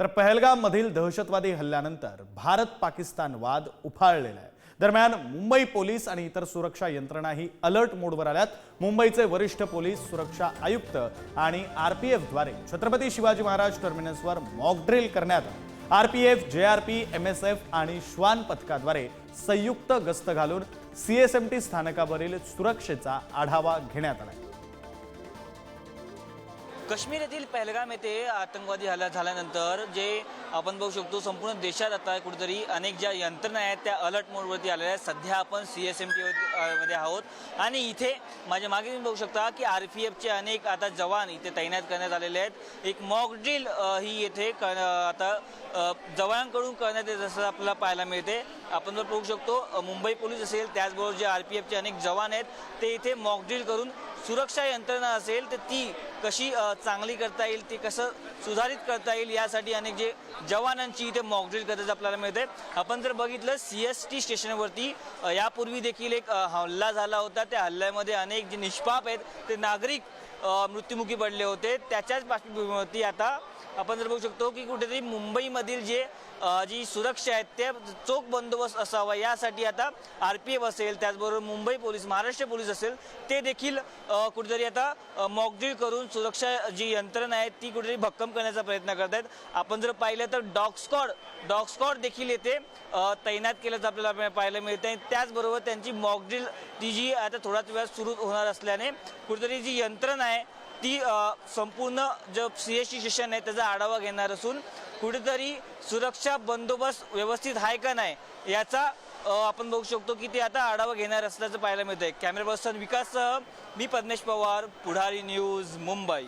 तर पहलगाममधील दहशतवादी हल्ल्यानंतर भारत पाकिस्तान वाद उफाळलेला आहे. दरम्यान मुंबई पोलीस आणि इतर सुरक्षा यंत्रणाही अलर्ट मोडवर आल्यात. मुंबईचे वरिष्ठ पोलीस सुरक्षा आयुक्त आणि आरपीएफद्वारे छत्रपती शिवाजी महाराज टर्मिनसवर मॉक ड्रिल करण्यात जे RPF P M S F आणि श्वान पथकाद्वारे संयुक्त गस्त घालून सीएसएमटी स्थानकावरील सुरक्षेचा आढावा घेण्यात आला काश्मीर येथील पहलगाम येथे आतंकवादी हल्ला झाल्यानंतर जे आपण बघू शकतो संपूर्ण देशात आता कुठेतरी अनेक ज्या यंत्रणा आहेत त्या अलर्ट मोडवरती आलेल्या आहेत. सध्या आपण सी एस एम टी मध्ये आहोत. आणि इथे माझ्या मागे तुम्ही बघू शकता की आर पी एफचे अनेक आता जवान इथे तैनात करण्यात आलेले आहेत. एक मॉक ड्रिल ही येथे क- आता जवानांकडून करण्यात येत असं आपल्याला पाहायला मिळते. आपण जर बघू शकतो मुंबई पोलीस असेल त्याचबरोबर जे आर पी एफचे अनेक जवान आहेत ते इथे मॉक ड्रिल करून सुरक्षा यंत्रणा असेल तर ती कशी चांगली करता येईल ती कसं सुधारित करता येईल यासाठी अनेक जे जवानांची इथे मॉकड्रिल करताच आपल्याला मिळते. आपण जर बघितलं सी एस टी स्टेशनवरती यापूर्वी देखील एक हल्ला झाला होता. त्या हल्ल्यामध्ये अनेक जे निष्पाप आहेत ते नागरिक मृत्युमुखी पडले होते. त्याच्याच पार्श्वभूमीवरती आता आपण जर बघू शकतो की कुठेतरी मुंबईमधील जे जी सुरक्षा आहेत ते चोख बंदोबस्त असावा. यासाठी आता आर पी एफ असेल त्याचबरोबर मुंबई पोलीस महाराष्ट्र पोलीस असेल ते देखील कुठेतरी आता मॉकड्रिल करून सुरक्षा जी यंत्रणा आहे ती कुठेतरी भक्कम करण्याचा प्रयत्न करत आहेत आपण जर पाहिलं तर डॉग स्कॉड डॉग स्कॉड देखील येथे तैनात केल्याचं आपल्याला पाहायला मिळतं आणि त्याचबरोबर त्यांची मॉकड्रिल ती जी आता थोड्याच वेळात सुरू होणार असल्याने कुठेतरी जी यंत्रणा आहे ती संपूर्ण जो सी एस टी सेशन आहे त्याचा आढावा घेणार असून कुठेतरी सुरक्षा बंदोबस्त व्यवस्थित आहे का नाही याचा आपण बघू शकतो की ते आता आढावा घेणार असल्याचं पाहायला मिळतं आहे कॅमेरा पर्सन विकाससह मी पद्मेश पवार पुढारी न्यूज मुंबई.